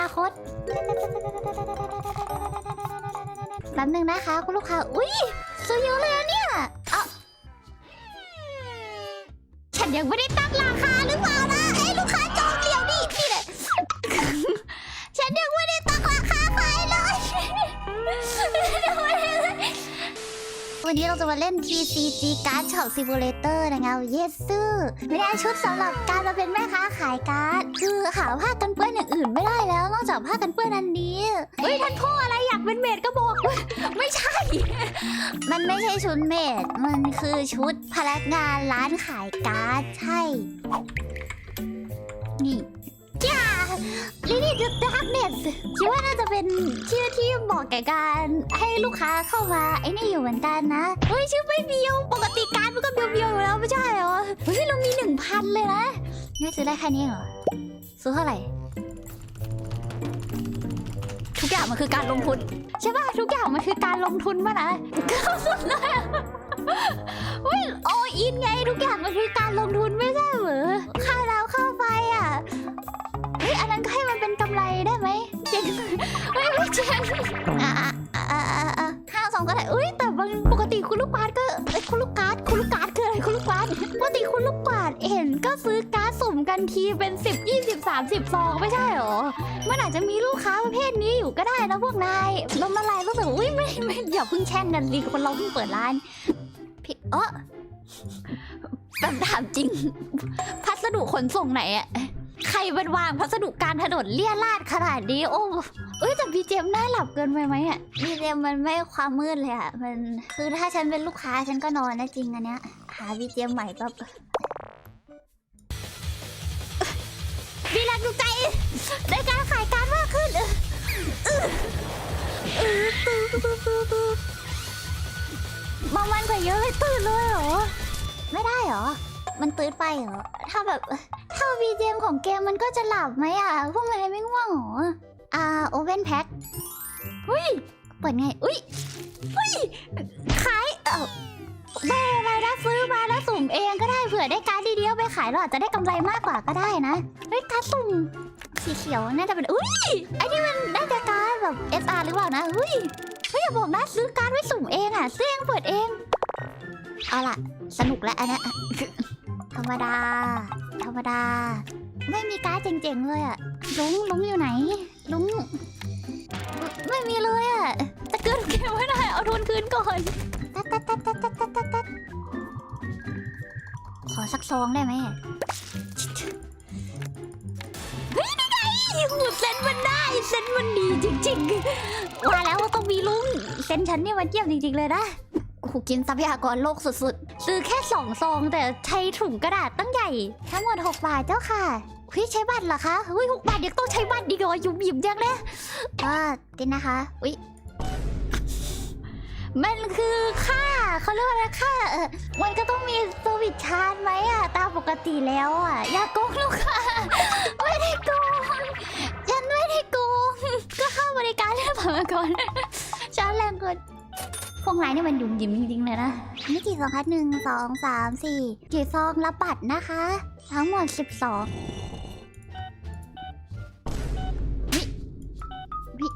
นาคตแป๊บหนึงนะคะ คุณลูกค้า อุ้ยซื้อเยอะเลยอะเนี่ย เอ้าฉันยังไม่ได้ วันนี้เราจะมาเล่น TCG Card Shop Simulator นะครับ Yes ซื้อไม่ได้ชุดสำหรับการมาเป็นแม่ค้าขายการ์ด คือหาผ้ากันเปื้อนอย่างอื่นไม่ได้แล้ว นอกจากผ้ากันเปื้อนอันนี้ เฮ้ยท่านพ่ออะไรอยากเป็นเมดก็บอก ไม่ใช่ มันไม่ใช่ชุดเมดมันคือชุดพนักงานร้านขายการ์ดใช่ นี่จ้า Lily the Darkness คิดว่าน่าจะเป็นชื่อที่เหมาะแก่การให้ลูกค้าเข้ามาไอ้นี่อยู่เหมือนกันนะเฮ้ยชื่อไม่เบียวปกติการมันก็เบียวๆอยู่แล้วไม่ใช่เหรอเฮ้ยเรามีหนึ่งพันเลยนะนี่ซื้อได้แค่นี้เหรอซื้อเท่าไหร่ทุกอย่างมันคือการลงทุนใช่ป่ะทุกอย่างมันคือการลงทุนป่ะนะก็สุดเลยอะเฮ้ยโออินไงทุกอย่างมันคือการลงทุนไม่ใช่เหรอค่าน้ำค่าไฟอะ ฮ้ยอันนั้นก็ให้มันเป็นกำไรได้ไหมเจ๋งเฮ้ยไม่เจ๋งอะอะอะอะอะห้าสองก็ได้เอ้ยแต่บางปกติคุณลูกบาสก็เอ้ยคุณลูกการ์ดคุณลูกการ์ดคืออะไรคุณลูกบาสปกติคุณลูกบาสเห็นก็ซื้อการ์ดสุ่มกันทีเป็น10 20 30ซองไม่ใช่หรอมันอาจจะมีลูกค้าประเภทนี้อยู่ก็ได้นะพวกนายลมอะไรรู้สึกว่าอุ้ยไม่ไม่อย่าเพิ่งแช่งกันดิคนเราเพิ่งเปิดร้านพี่เออแบบถามจริง พัสดุขนส่งไหนอะ ใครเป็นวางพัสดุกลารถนนเลี่ยราดขนาดนี้โอ้เอ้ยแต่บีเจมน่าหลับเกินไปไหมอะบีเจมมันไม่ความมืดเลยอะมันคือถ้าฉันเป็นลูกค้าฉันก็นอนนะจริงอันเนี้ยหาบีเจมใหม่แบบมีแรงจูใจในการขายการมากขึ้นเออเออเออตื่นตื่นตื่นตื่นบางวันกว่าเยอะเลยตื่นเลยเหรอไม่ได้เหรอ มันตื่นไปเหรอ ถ้าแบบถ้าวีเจมของเกมมันก็จะหลับไหมอะ พวกนายไม่ง่วงเหรอ อ่าโอเ n นแพ็คเฮ้ย เปิดไง อุ้ยเฮ้ย ขาย เอ้าไม่อะไรนะซื้อมาแล้วสุ่มเองก็ได้เผื่อได้การ์ดดีๆเอาไปขายเราอาจจะได้กำไรมากกว่าก็ได้นะ เฮ้ยการ์ดสุ่มสีเขียวน่าจะเป็น อุ้ยไอ้นี่มันน่าจะการ์ดแบบ SR หรือเปล่านะเฮ้ยเฮ้ยอย่าบอกนะซื้อการ์ดไว้สุ่มเองอะซื้อเองเปิดเอง เอาล่ะ สนุกแล้วอันนี้ ธรรมดา ธรรมดา ไม่มีการ์ดเจ๋งๆเลยอะลุงลุงอยู่ไหน ลุง ไม่มีเลยอะจะเกินเกมไม่ได้เอาทุนคืนก่อนตัดตัดตัดตัดตัดตัดตัดขอสักซองได้ไหมเฮ้ยนี่ไงหูเซนมันได้เซนมันดีจริงๆว่าแล้วก็ต้องมีลุงเซนฉันเนี่ยมันเยี่ยมจริงๆเลยนะ หกินทรัพยากรโลกสุดๆ ซื้อแค่สองซองแต่ใช้ถุงกระดาษตั้งใหญ่ ทั้งหมด6บาทเจ้าค่ะเฮ้ยใช้บัตรเหรอคะเฮ้ยหกบาทยังต้องใช้บัตรดีกว่ายุ่มยิมจังเลยอ่าตินนะคะอุ้ยมันคือค่าเขาเรียกว่าอะไรค่าเออมันก็ต้องมีสวิตชาร์จไหมอะตามปกติแล้วอะอย่าโกงลูกค้าไม่ได้โกงฉันไม่ได้โกงก็เข้าบริการเรียบร้อยก่อน พวกนายนี่มันยุ่มยิ้มจริงๆเลยนะนี่กี่ซองคะหนึ่งสองสามสี่กี่ซองรับบัตรนะคะ ทั้งหมดสิบสองวิ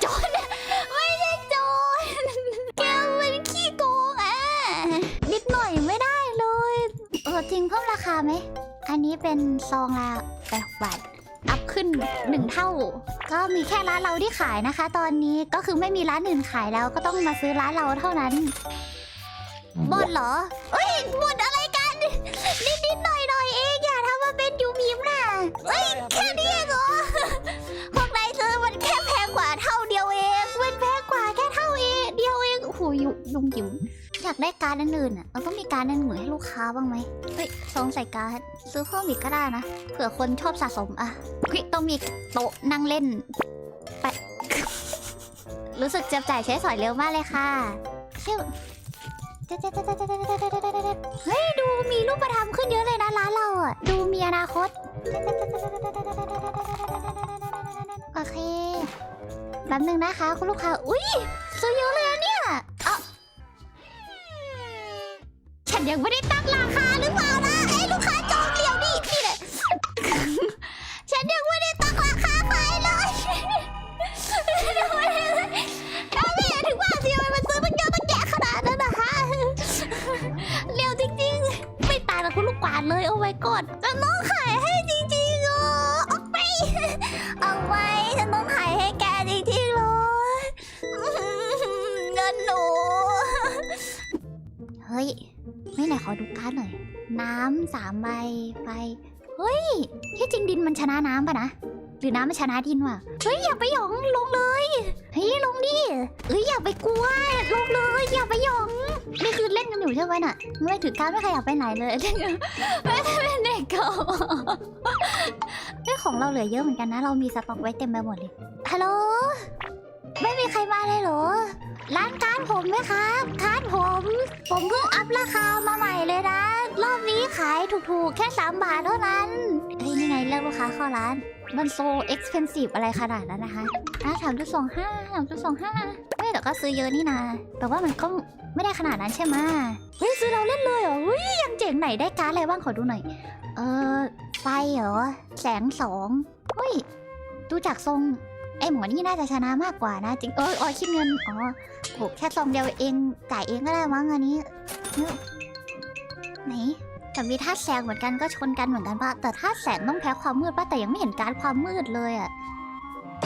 โจรนะไม่ใช่โจรแกเป็นขี้โกงอะนิดหน่อยไม่ได้เลยเออจริงเพิ่มราคาไหม อันนี้เป็นซองละแปดบาทอัพขึ้นหนึ่งเท่า ก็มีแค่ร้านเราที่ขายนะคะ ตอนนี้ก็คือไม่มีร้านอื่นขายแล้วก็ต้องมาซื้อร้านเราเท่านั้นบนเหรอเอ้ยบนอะไรกัน นิดนิดๆหน่อยหน่อยๆเองอย่าทำมาเป็นยูมิมนะเอ้ยแค่นี้เองเหรอพวกนายซื้อมันแค่แพงกว่าเท่าเดียวเองมันแพงกว่าแค่เท่าเองเดียวเองโอ้โหยุยุงยิมอยากได้การ์ดอันอื่นอะเราต้องมีการ์ดอันอื่นให้ลูกค้าบ้างไหมเฮ้ยซองใส่การ์ดซื้อเพิ่มอีกก็ได้นะเผื่อคนชอบสะสมอะ ต้องมีโต๊ะนั่งเล่นไปรู้สึกจับจ่ายใช้สอยเร็วมากเลยค่ะชิวเฮ้ยดูมีรูปธรรมขึ้นเยอะเลยนะร้านเราอะดูมีอนาคตโอเคแป๊บหนึงนะคะ คุณลูกค้า อุ้ยซื้อเยอะเลยอะเนี่ยเอ้าฉันยังไม่ได้ตั้งราคาหรือเปล่านะไอ้ลูกค้าจองเดียว ดเลยเอาไว้ก่อนฉันต้องขายให้จริงๆอะเอาไปเอาไว้ฉันต้องขายให้แกจริงๆเลยเงินหนู เฮ้ย ไม่ไหนขอดูการ์ดหน่อย น้ำสามใบไฟเฮ้ยที่จริงดินมันชนะน้ำปะนะ หรือน้ำมันชนะดินวะเฮ้ย อย่าไปหยองลงเลย เฮ้ย ลงดิเฮ้ย อย่าไปกลัว เล่นกันอยู่ใช่ไหมน่ะไม่ถือการไม่ขยับไปไหนเลยเล่นกันไม่ได้เป็นเด็กเก่าเรื่องของเราเหลือเยอะเหมือนกันนะ เรามีสต็อกไว้เต็มไปหมดเลยฮัลโหลไม่มีใครมาเลยเหรอ ร้านการดผมไหมครับการดผม ผมเพิ่งอัพราคามาใหม่เลยนะ รอบนี้ขายถูกๆ แค่ 3 บาทเท่านั้นเฮ้ยนี่ไงเรียกลูกค้าเข้าร้าน มันโซเอ็กซ์เพนซีฟอะไรขนาดนั้นนะคะอะสามจุดสองห้าสามจุดสองห้าเฮ้ยแต่ก็ซื้อเยอะนี่นาแต่ว่ามันก็ไม่ได้ขนาดนั้นใช่ไหมเฮ้ยซื้อเราเล่นเลยเหรอเฮ้ยยังเจ๋งไหนได้การ์ดอะไรบ้างขอดูหน่อย เออไฟเหรอ แสงสองเฮ้ย ดูจากทรง ไอหมอนี่น่าจะชนะมากกว่านะจริง เอออ๋อคิดเงิน อ๋อโหแค่ซองเดียวเองจ่ายเองก็ได้มั้งอันนี้ ไหน แต่มีท่าแสงเหมือนกันก็ชนกันเหมือนกันปะแต่ท่าแสงต้องแพ้ความมืดปะแต่ยังไม่เห็นการความมืดเลยอะ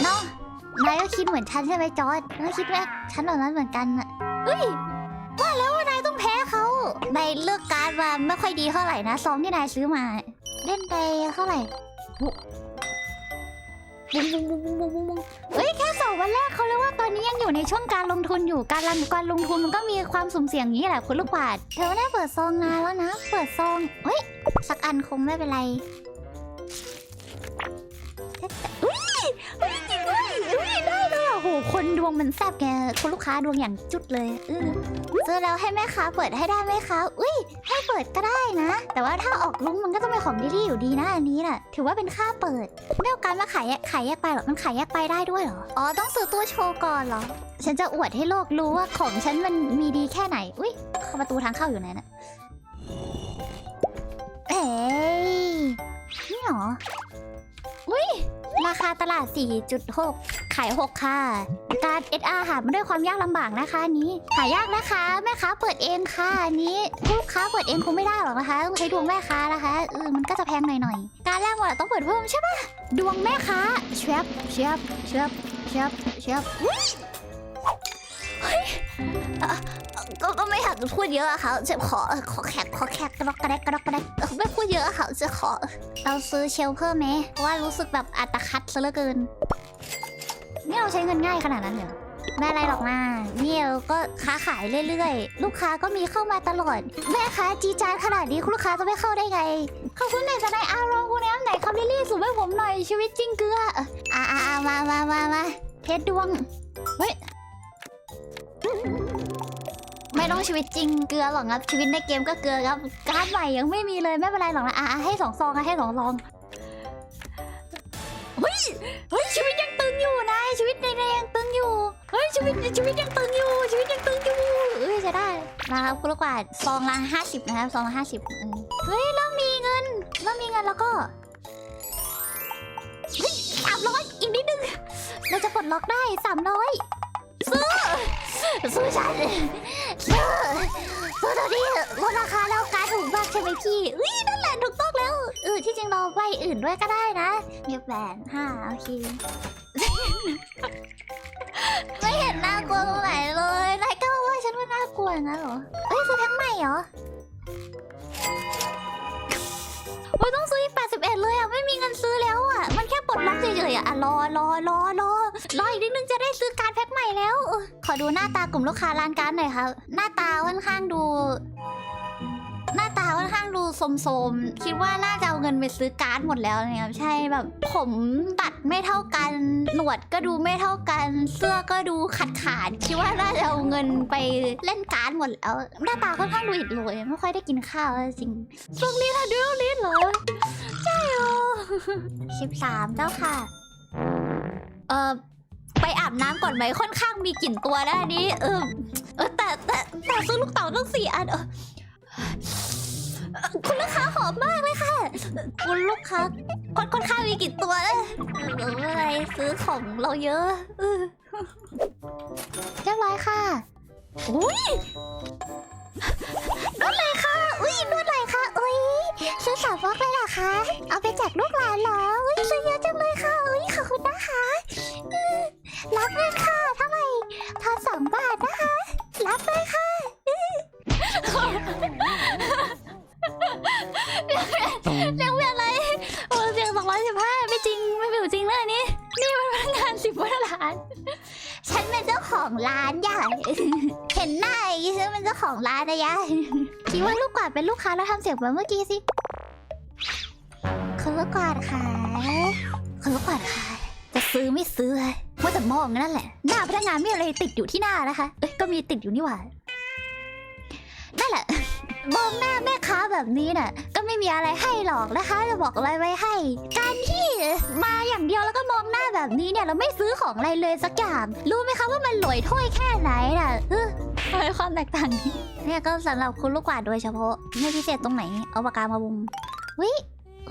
เนาะนายก็คิดเหมือนฉันใช่ไหมจอร์ดนายคิดว่าฉันแบบนั้นเหมือนกันอะเฮ้ยว่าแล้วว่านายต้องแพ้เขานายเลือกการดมาไม่ค่อยดีเท่าไหร่นะซองที่นายซื้อมา เล่นไปเท่าไหร่ บุ้งบุ้งบุ้งบุ้งบุ้งบุ้งบุ้งเฮ้ยแค่สองวันแรกเขาเรียกว่าตอนนี้ยังอยู่ในช่วงการลงทุนอยู่การลงการลงทุนมันก็มีความสุ่มเสี่ยงอย่างนี้แหละคุณลูกบาศเธอไม่ได้เปิดซองนานแล้วนะ เปิดซองเฮ้ยสักอันคงไม่เป็นไร โห คนดวงมันแซ่บแกคุณลูกค้าดวงอย่างจุดเลยเออซื้อแล้วให้แม่ค้าเปิดให้ได้ไหมคะ อุ้ย ให้เปิดก็ได้นะ แต่ว่าถ้าออกลุงมันก็ต้องเป็นของดิลี่อยู่ดีนะอันนี้น่ะ ถือว่าเป็นค่าเปิดไม่เอาการมาขายแยกขายแยกไปหรอ มันขายแยกไปได้ด้วยเหรอ อ๋อ ต้องซื้อตัวโชว์ก่อนเหรอ ฉันจะอวดให้โลกรู้ว่าของฉันมันมีดีแค่ไหน อุ้ยเข้าประตูทางเข้าอยู่ไหนน่ะเอ้ยนี่เหรอ อุ้ย ราคาตลาด 4.6 ขาย 6 ค่ะ การ SR หามาด้วยความยากลำบากนะคะนี้ หายากนะคะ แม่ค้าเปิดเองค่ะอันนี้ลูกค้าเปิดเองคงไม่ได้หรอกนะคะต้องใช้ดวงแม่ค้านะคะเออมันก็จะแพงหน่อยๆ การแรกหมดต้องเปิดเพิ่มใช่ปะดวงแม่ค้าเชียบเชียบเชียบเชียบเชียบอุ๊ยเฮ้ยอะ ก็ก็ไม่อยากจะพูดเยอะอะค่ะจะขอขอแขกขอแขกกระดอกกระแดกกระดอกกระแดกเออไม่พูดเยอะอะค่ะจะขอ เราซื้อเชลเพิ่มไหมเพราะว่ารู้สึกแบบอัตคัดซะเหลือเกิน นี่เราใช้เงินง่ายขนาดนั้นเหรอไม่อะไรหรอกนะนี่เราก็ค้าขายเรื่อยๆ ลูกค้าก็มีเข้ามาตลอด แม่ค้าจีจานขนาดนี้คุณลูกค้าจะไม่เข้าได้ไงขอบคุณไหนจะไหนอารองคุณแอมไหนคำลิลี่สูบให้ผมหน่อยชีวิตจริงเกลืออ่าอ่ามามามามาเพชรดวง เฮ้ย ไม่ต้องชีวิตจริงเกลือหรอกครับชีวิตในเกมก็เกลือครับการ์ดใหม่ยังไม่มีเลยไม่เป็นไรหรอกนะอะให้สองซองอะให้สองซองเฮ้ยเฮ้ยชีวิตยังตึงอยู่นายชีวิตในในยังตึงอยู่เฮ้ยชีวิตชีวิตยังตึงอยู่ ชีวิตยังตึงอยู่เอ้ยจะได้นะครับคุณลูกกวาดซองละห้าสิบนะครับซองละห้าสิบเฮ้ยเริ่มมีเงินเริ่มมีเงินแล้วก็เฮ้ยสามร้อยอีกนิดนึงเราจะปลดล็อกได้สามร้อยซื้อซื้อฉัน ตัวนี้ลดราคาแล้วการถูกมากใช่ไหมพี่อุ้ยนั่นแหละถูกต้องแล้ว เออที่จริงเราใบอื่นด้วยก็ได้นะเงียบแหวนห้าโอเค ไม่เห็นน่ากลัวตรงไหนเลยนายก็ว่าฉันว่าน่ากลัวนะเหรอ เอ้ยซื้อทั้งใหม่เหรอโอ้ยต้องซื้ออีก81 เลยอะ ไม่มีเงินซื้อแล้วอะ มันแค่ปลดล็อกเฉยๆอะ รอรอรอรอรออีกนิดนึงจะได้ซื้อการแพ็คใหม่แล้ว ดูหน้าตากลุ่มลูกค้าร้านการดหน่อยครับ หน้าตาค่อนข้างดู หน้าตาค่อนข้างดูโสมๆ คิดว่าน่าจะเอาเงินไปซื้อการ์ดหมดแล้วเนี่ยใช่แบบผมตัดไม่เท่ากัน หนวดก็ดูไม่เท่ากัน เสื้อก็ดูขาดขาดๆคิดว่าน่าจะเอาเงินไปเล่นการ์ดหมดแล้ว หน้าตาค่อนข้างดูอิดโรยไม่ค่อยได้กินข้าวจริงช่วงนี้ถ้าดูลิ้นเหรอใช่เหรอสิบสามเจ้าค่ะ เออ ไปอาบน้ำก่อนไหมค่อนข้างมีกลิ่นตัวนะอันนี้ เออเออแต่แต่แต่ซื้อลูกเต๋าต้องสี่อันเออคุณลูกค้าหอมมากเลยค่ะ คุณลูกค้าค่อนค่อนข้างมีกี่นตัวเลยหรืออะไรซื้อของเราเยอะเออเรียบร้อยค่ะอุ้ย นวดไหลค่ะ อุ้ยนวดไหลค่ะ อุ้ยซื้อามบล็อกเลยเหรอคะ เอาไปแจกลูกหลานเหรอ อุ้ยซื้อเยอะจังเลยค่ะ อุ้ยขอบคุณนะคะอืมรับเลยค่ะเท่าไหร่ทอนสองบาทนะคะ รับเลยค่ะอืมเรียกเรียกอะไรโอ้เสียงสองร้อยสิบห้าไม่จริงไม่เป็นจริงเลยนี่ นี่มันพนักงานสิบวันล้าน ฉันเป็นเจ้าของร้านใหญ่ ของร้านนะยะคิดว่าลูกกวาดเป็นลูกค้าแล้วทำเสียงเหมือนเมื่อกี้สิคุณลูกกวาดขายคุณลูกกวาดขายจะซื้อไม่ซื้อว่าแต่มองนั่นแหละ หน้าพนักงานไม่มีอะไรติดอยู่ที่หน้านะคะ เอ้ยก็มีติดอยู่นี่หว่านั่นแหละมองหน้าแม่ค้าแบบนี้น่ะ ก็ไม่มีอะไรให้หรอกนะคะ จะบอกอะไรไว้ให้ การที่มาอย่างเดียวแล้วก็มองหน้าแบบนี้เนี่ยเราไม่ซื้อของอะไรเลยสักอย่าง รู้ไหมคะว่ามันหลวยถ้วยแค่ไหนน่ะ เอะไรความแตกต่างนี้เนี่ยก็สำหรับคุณลูกกวาดโดยเฉพาะไม่พิเศษตรงไหน เอาปากกามาวงวิ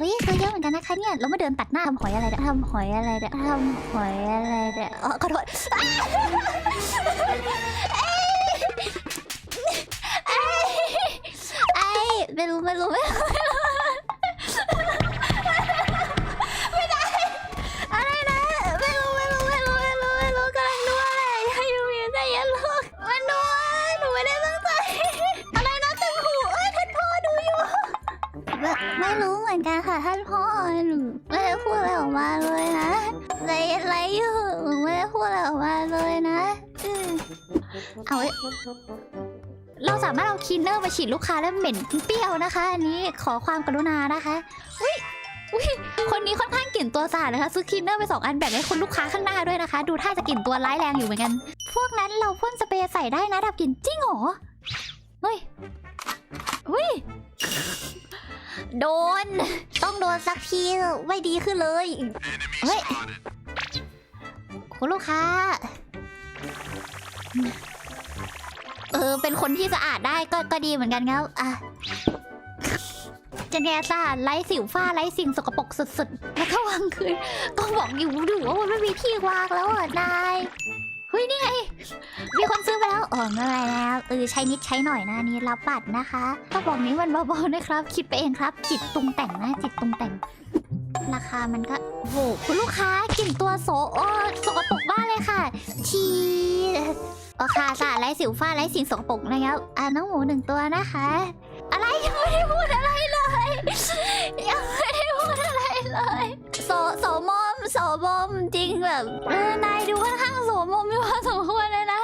วิคือเยอะเหมือนกันนะคะเนี่ยเรามาเดินตัดหน้าทำหอยอะไรเนี่ยทำหอยอะไรเนี่ยทำหอยอะไรเนี่ยอ๋อขอโทษไอ้ยเอ้ยไม่รู้ไม่รู้ไม่รู้ ไม่ไม่รู้เหมือนกันค่ะท่านพ่อหนูไม่ได้พูดอะไรออกมาเลยนะใจเย็นไรอยู่หนูไม่ได้พูดอะไรออกมาเลยนะอืมเอาไว้เราสามารถเอาคลีนเนอร์มาฉีดลูกค้าแล้วเหม็นเปรี้ยวนะคะ อันนี้ขอความกรุณานะคะอุ้ยอุ้ยคนนี้ค่อนข้างกลิ่นตัวสะอาดนะคะซื้อคลีนเนอร์ไปสองอันแบ่งให้คนลูกค้าข้างหน้าด้วยนะคะ ดูท่าจะกลิ่นตัวร้ายแรงอยู่เหมือนกัน พวกนั้นเราพ่นสเปรย์ใส่ได้นะดับกลิ่นจริงเหรอเฮ้ยอุ้ย โดน ต้องโดนสักที ไม่ดีขึ้นเลย เฮ้ย คุณลูกค้า เออ เป็นคนที่สะอาดได้ก็ก็ดีเหมือนกันครับอะจะแนสะอาดไร้สิวฝ้าไร้สิ่งสกปรกสุดๆ แล้วก็วางคืน ก็บอกอยู่ดูว่ามันไม่มีที่วางแล้วอะนา ยนี่ไง มีคนซื้อไปแล้วอ๋อไม่เป็นไรแล้วเออใช้นิดใช้หน่อยนะนี่รับบัตรนะคะก็บอกนี้มันเบาๆนะครับ คิดไปเองครับ จิตตรงแต่งนะ จิตตรงแต่ง ราคามันก็โอ้โหคุณลูกค้ากลิ่นตัวโสโอ้สกปรกบ้ากเลยค่ะชีโอเคสะอาดไร้สิวฝ้าไร้สิ่งสกปรกนะครับอ่าน้องหมูหนึ่งตัวนะคะ อะไรยังไม่ได้พูดอะไรเลยยังไม่ได้พูดอะไรเลยโสโสมม โสมมจริงแบบเออนายดูค่อนข้างโสมมมีพอสมควรเลยนะ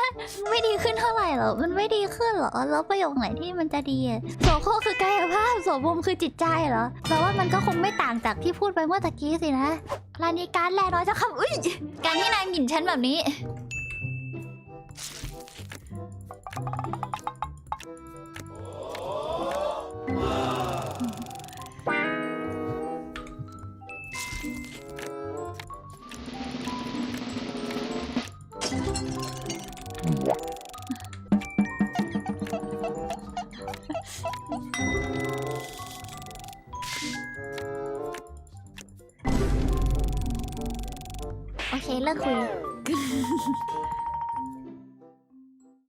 ไม่ดีขึ้นเท่าไหร่หรอ มันไม่ดีขึ้นเหรอ แล้วประโยคไหนที่มันจะดีอะโสโครกคือกายภาพโสมมคือจิตใจเหรอแปลว่ามันก็คงไม่ต่างจากที่พูดไปเมื่อตะกี้สินะร้านนี้การแลน้อยจะคำอุ้ยการที่นายหมิ่นฉันแบบนี้ โอเคเลิกคุย